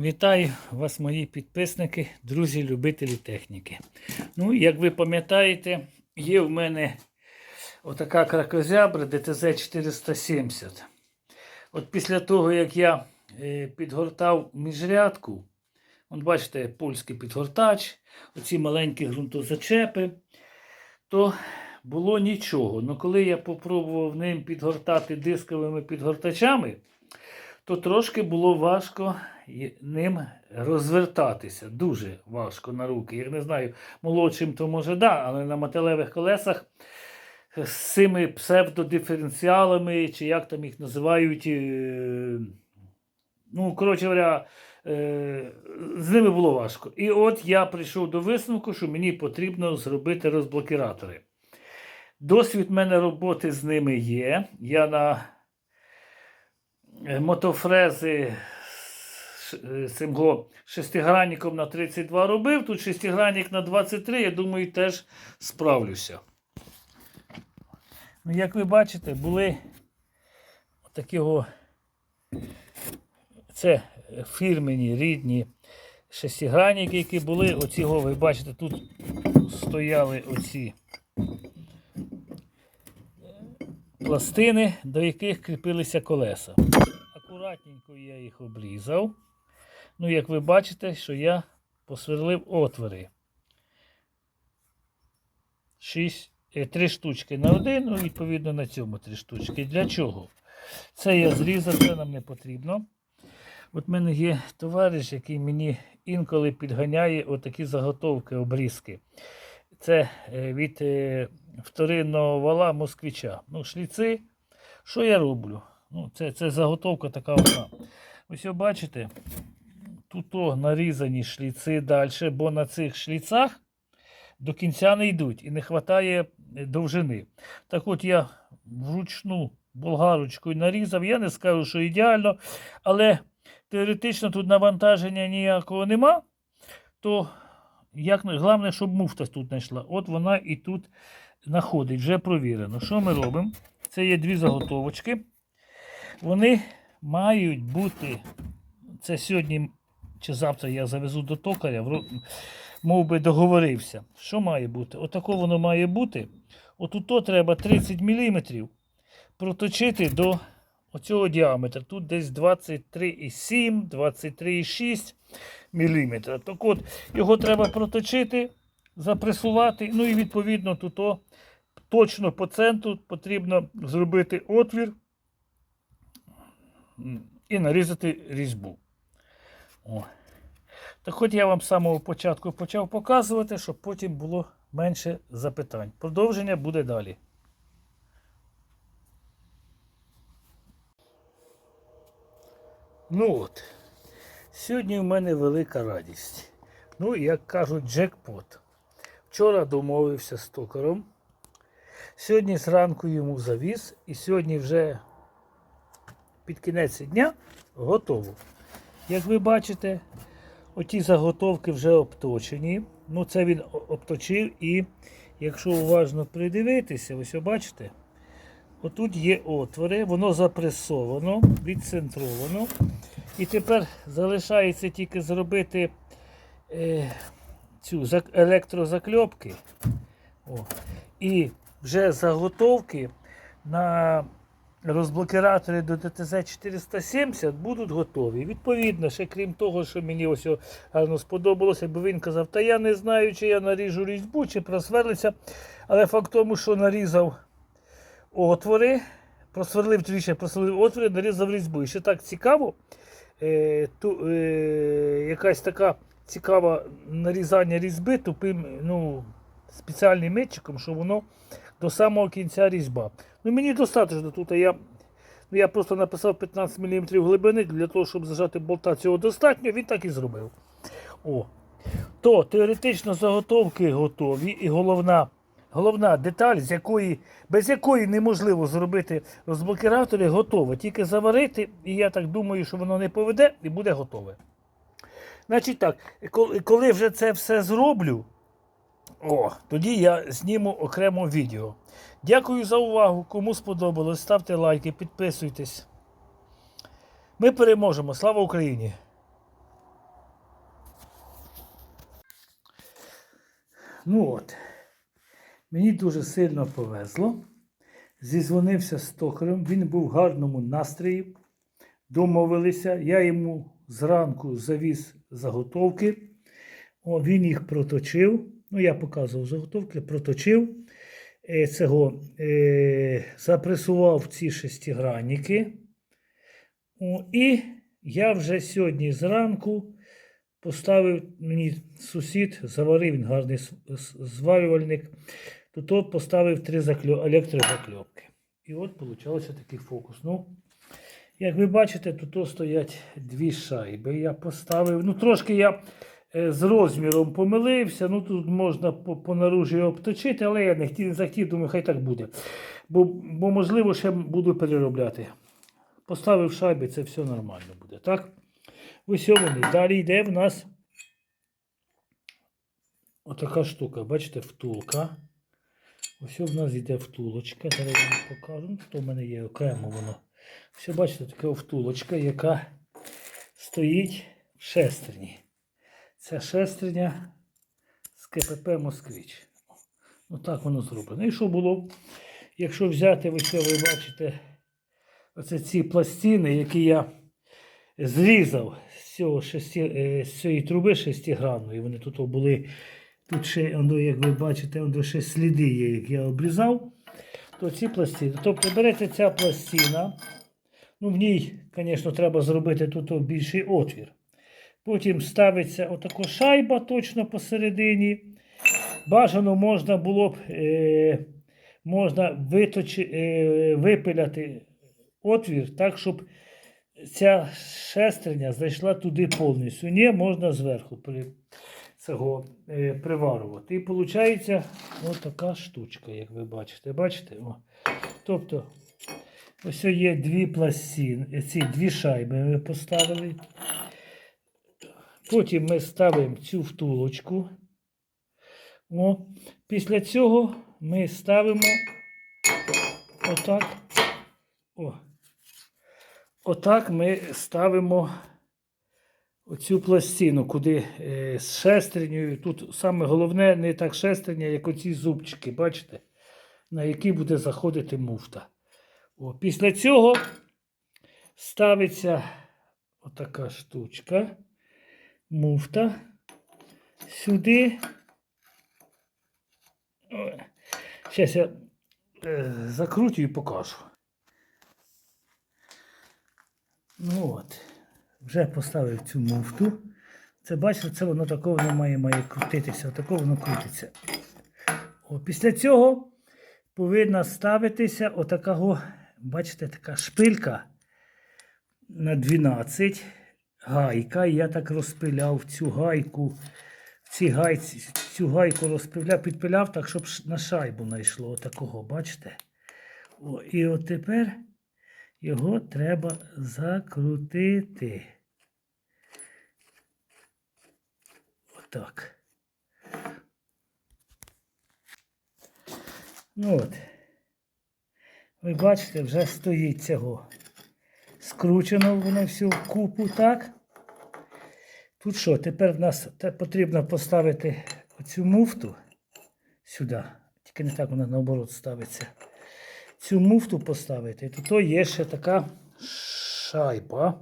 Вітаю вас, мої підписники, друзі, любителі техніки. Ну, як ви пам'ятаєте, є в мене отака кракозябра ДТЗ 470. От після того, як я е, підгортав міжрядку, от бачите, польський підгортач, оці маленькі ґрунтозачепи, то було нічого. Ну коли я попробував ним підгортати дисковими підгортачами, то трошки було важко ним розвертатися. Дуже важко на руки. Я не знаю, молодшим то може да, але на металевих колесах з цими псевдодиференціалами, чи як там їх називають. е, Ну, коротше говоря, е, з ними було важко. І от я прийшов до висновку, що мені потрібно зробити розблокіратори. Досвід в мене роботи з ними є. Я на мотофрези з е, цим шестигранником на 32 робив. Тут шестигранник на 23, я думаю, теж справлюся. Ну, як ви бачите, були такі це фірмені рідні шестигранники, які були. Оці, ви бачите, тут стояли оці пластини, до яких кріпилися колеса. Акуратненько я їх обрізав. Ну, як ви бачите, що я посверлив отвори. Шість, е, три штучки на один, ну, відповідно, на цьому три штучки. Для чого? Це я зрізав, це нам не потрібно. От в мене є товариш, який мені інколи підганяє отакі заготовки, обрізки. Це е, від е, вторинного вала москвича. Ну, шліци. Що я роблю? Ну, це, це заготовка така одна. Ось ви бачите, тут нарізані шліци далі, бо на цих шліцах до кінця не йдуть і не вистачає довжини. Так от я вручну болгарочкою нарізав. Я не скажу, що ідеально, але теоретично тут навантаження ніякого нема, то як, головне, щоб муфта тут не йшла. От вона і тут знаходить, вже провірено. Що ми робимо? Це є дві заготовочки. Вони мають бути. Це сьогодні чи завтра я завезу до токаря, мов би договорився. Що має бути? Отако воно має бути. Отут треба 30 мм проточити до оцього діаметра. Тут десь 23,7, 23,6 мм. Так от, його треба проточити, запресувати. Ну і відповідно тут точно по центру потрібно зробити отвір і нарізати різьбу. О. Так хоч я вам з самого початку почав показувати, щоб потім було менше запитань. Продовження буде далі. Ну от, сьогодні в мене велика радість. Ну, як кажуть, джекпот. Вчора домовився з токаром. Сьогодні зранку йому завіз, і сьогодні вже під кінець дня готово. Як ви бачите, оті заготовки вже обточені. Ну, це він обточив і якщо уважно придивитися, ось бачите, отут є отвори, воно запресовано, відцентровано. І тепер залишається тільки зробити е, цю електрозакльопки. О. І вже заготовки на розблокіратори до ДТЗ 470 будуть готові. Відповідно, ще крім того, що мені ось гарно сподобалося, бо він казав, та я не знаю, чи я наріжу різьбу, чи просверлиться. Але факт в тому, що нарізав отвори, просверлив трішки, просверлив отвори, нарізав різьбу. І ще так цікаво, е, ту, е, якась така цікава нарізання різьби тупим, ну, спеціальним метчиком, що воно до самого кінця різьба. Ну мені достатньо тут. Я, я просто написав 15 мм глибини для того, щоб зажати болта. Цього достатньо, він так і зробив. О. То теоретично заготовки готові, і головна, головна деталь, з якої, без якої неможливо зробити розблокіратори, готова. Тільки заварити, і я так думаю, що воно не поведе і буде готове. Значить так, коли вже це все зроблю, о, тоді я зніму окремо відео. Дякую за увагу. Кому сподобалось, ставте лайки, підписуйтесь. Ми переможемо. Слава Україні! Ну от, мені дуже сильно повезло. Зізвонився з токарем, він був в гарному настрої. Домовилися, я йому зранку завіз заготовки, О, він їх проточив. Ну, я показував заготовки, проточив. Е, цього, е, запресував ці шестигранники. І я вже сьогодні зранку поставив мені сусід, заварив він гарний зварювальник. То то поставив три закльо... електрозакльопки. І от получався такий фокус. Ну, як ви бачите, тут стоять дві шайби. Я поставив. Ну, трошки я з розміром помилився. Ну, тут можна по, обточити, але я не хотів, не захотів, думаю, хай так буде. Бо, бо можливо, ще буду переробляти. Поставив шайби, це все нормально буде. Так? Ось вони. Далі йде в нас отака штука. Бачите, втулка. Ось в нас йде втулочка. Зараз вам покажу. Ну, То в мене є окремо воно. Все, бачите, така втулочка, яка стоїть в шестерні. Ця шестерня з КПП Москвич. Ну так воно зроблено. І що було? Якщо взяти, ось ви бачите, оце ці пластини, які я зрізав з, цього шести, е, з цієї труби шестигранної. Вони тут були. Тут ще, оно, як ви бачите, ще сліди є, як я обрізав. То ці пластини. Тобто береться ця пластина. Ну, в ній, звісно, треба зробити тут більший отвір. Потім ставиться отака шайба точно посередині. Бажано можна було б е, можна виточи, е, випиляти отвір так, щоб ця шестерня зайшла туди повністю. Ні, можна зверху при, цього, е, приварувати. І виходить ось така штучка, як ви бачите. Бачите? О. Тобто, ось є дві пластини, ці дві шайби ми поставили. Потім ми ставимо цю втулочку. О. Після цього ми ставимо отак. О. Отак ми ставимо оцю пластину, куди е, з шестернею. Тут саме головне не так шестерня, як оці зубчики, бачите, на які буде заходити муфта. О, після цього ставиться отака штучка, муфта сюди. Зараз я е, закрутю і покажу. Ну от, вже поставив цю муфту. Це бачите, це воно такого воно має, має крутитися, отако воно крутиться. О, після цього повинна ставитися отакого, бачите, така шпилька на 12 гайка. І Я так розпиляв цю гайку. Цій гайці, цю гайку розпиляв, підпиляв так, щоб на шайбу знайшло отакого, бачите? О, і от тепер його треба закрутити. Отак. Ну от. Ви бачите, вже стоїть цього. Скручено воно все в купу, так? Тут що, тепер в нас потрібно поставити оцю муфту сюди. Тільки не так вона наоборот ставиться. Цю муфту поставити. Тут є ще така шайба.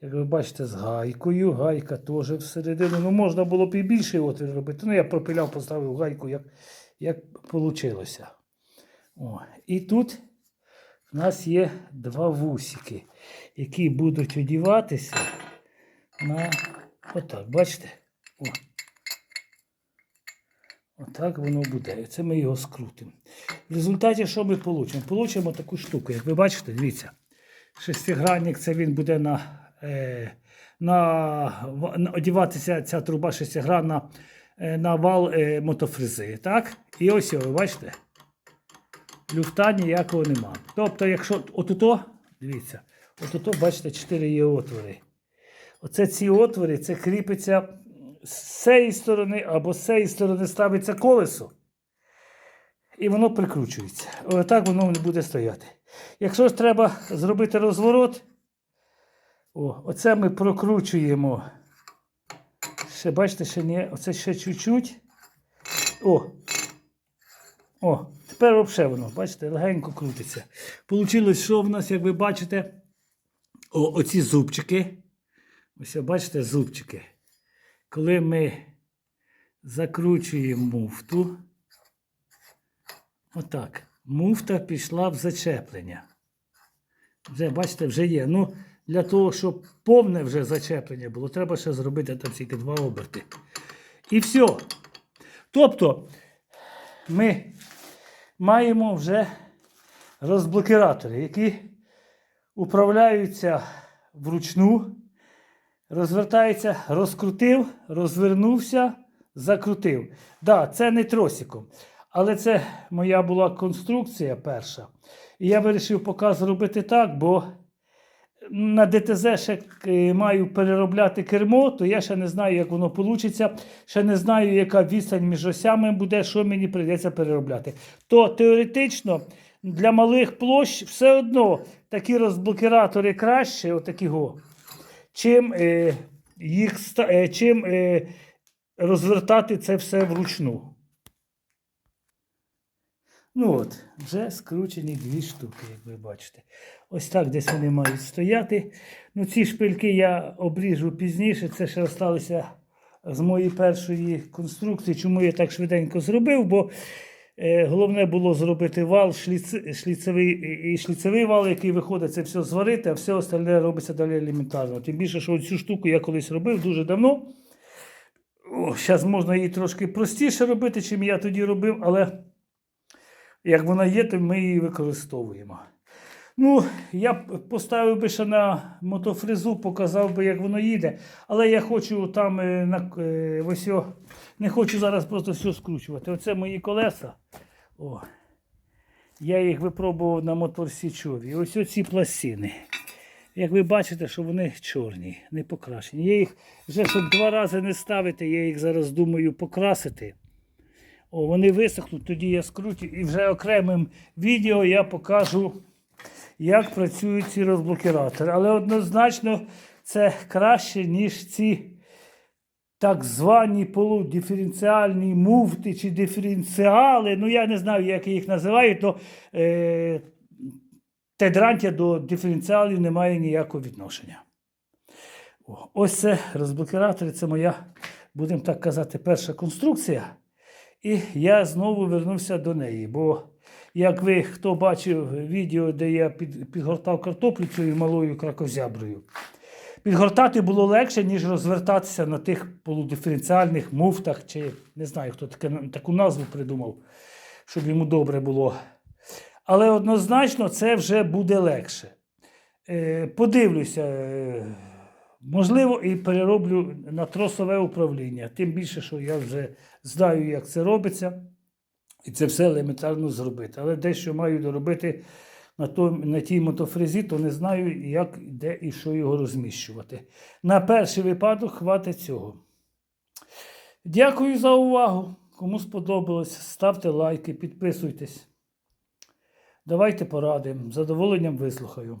Як ви бачите, з гайкою. Гайка теж всередину. Ну, можна було б і більший отвір робити. Ну, я пропиляв, поставив гайку, як, як вийшло. О. І тут в нас є два вусики, які будуть одіватися на отак. Бачите? О. Отак воно буде. Це ми його скрутимо. В результаті що ми получимо? Получимо таку штуку. Як ви бачите, дивіться. Шестигранник це він буде на, е, на одіватися ця труба шестигранна е, на вал е, мотофрези. Так? І ось його, ви бачите? Люфта ніякого нема. Тобто, якщо отуто, дивіться, отуто, бачите, 4 є отвори. Оце ці отвори, це кріпиться з цієї сторони або з цієї сторони ставиться колесо. І воно прикручується. Отак воно не буде стояти. Якщо ж треба зробити розворот, о, оце ми прокручуємо. Ще бачите, ще не, оце ще чуть-чуть. О! О, тепер взагалі воно, бачите, легенько крутиться. Получилось, що в нас, як ви бачите, о, оці зубчики. Ось бачите зубчики. Коли ми закручуємо муфту, отак, муфта пішла в зачеплення. Вже, бачите, вже є. Ну, для того, щоб повне вже зачеплення було, треба ще зробити там тільки два оберти. І все. Тобто, ми маємо вже розблокіратори, які управляються вручну, розвертається, розкрутив, розвернувся, закрутив. Так, да, це не тросиком. Але це моя була конструкція перша. І я вирішив поки зробити так, бо на ДТЗ ще е, маю переробляти кермо, то я ще не знаю, як воно вийде. Ще не знаю, яка відстань між осями буде, що мені прийдеться переробляти. То теоретично для малих площ все одно такі розблокіратори краще, отакі го, чим, е, їх, е, чим е, розвертати це все вручну. Ну от, вже скручені дві штуки, як ви бачите. Ось так десь вони мають стояти. Ну, ці шпильки я обріжу пізніше. Це ще залишилося з моєї першої конструкції. Чому я так швиденько зробив? Бо е, головне було зробити вал, шліц, шліцевий, і- шліцевий вал, який виходить, це все зварити, а все остальне робиться далі елементарно. Тим більше, що цю штуку я колись робив дуже давно. Зараз можна її трошки простіше робити, чим я тоді робив, але як вона є, то ми її використовуємо. Ну, я б поставив би ще на мотофрезу, показав би, як воно їде. Але я хочу там е, на е, ось о, не хочу зараз просто все скручувати. Оце мої колеса. О, я їх випробував на мотор Січові. Ось оці пластини. Як ви бачите, що вони чорні, не покрашені. Я їх вже щоб два рази не ставити, я їх зараз думаю покрасити. О, вони висохнуть, тоді я скручу і вже окремим відео я покажу, як працюють ці розблокіратори. Але однозначно це краще, ніж ці так звані полудиференціальні муфти чи диференціали. Ну, я не знаю, як їх називають, то е, тедрантя до диференціалів не має ніякого відношення. О, ось це розблокіратори, це моя, будемо так казати, перша конструкція. І я знову вернувся до неї. Бо, як ви хто бачив відео, де я під, підгортав картоплю цією малою кракозяброю, підгортати було легше, ніж розвертатися на тих полудиференціальних муфтах, чи не знаю, хто таке, таку назву придумав, щоб йому добре було. Але однозначно це вже буде легше. Е, подивлюся. Можливо, і перероблю на тросове управління. Тим більше, що я вже знаю, як це робиться, і це все елементарно зробити. Але дещо маю доробити на, то, на тій мотофрезі, то не знаю, як, де і що його розміщувати. На перший випадок хватить цього. Дякую за увагу. Кому сподобалось, ставте лайки, підписуйтесь. Давайте поради. Задоволенням вислухаю.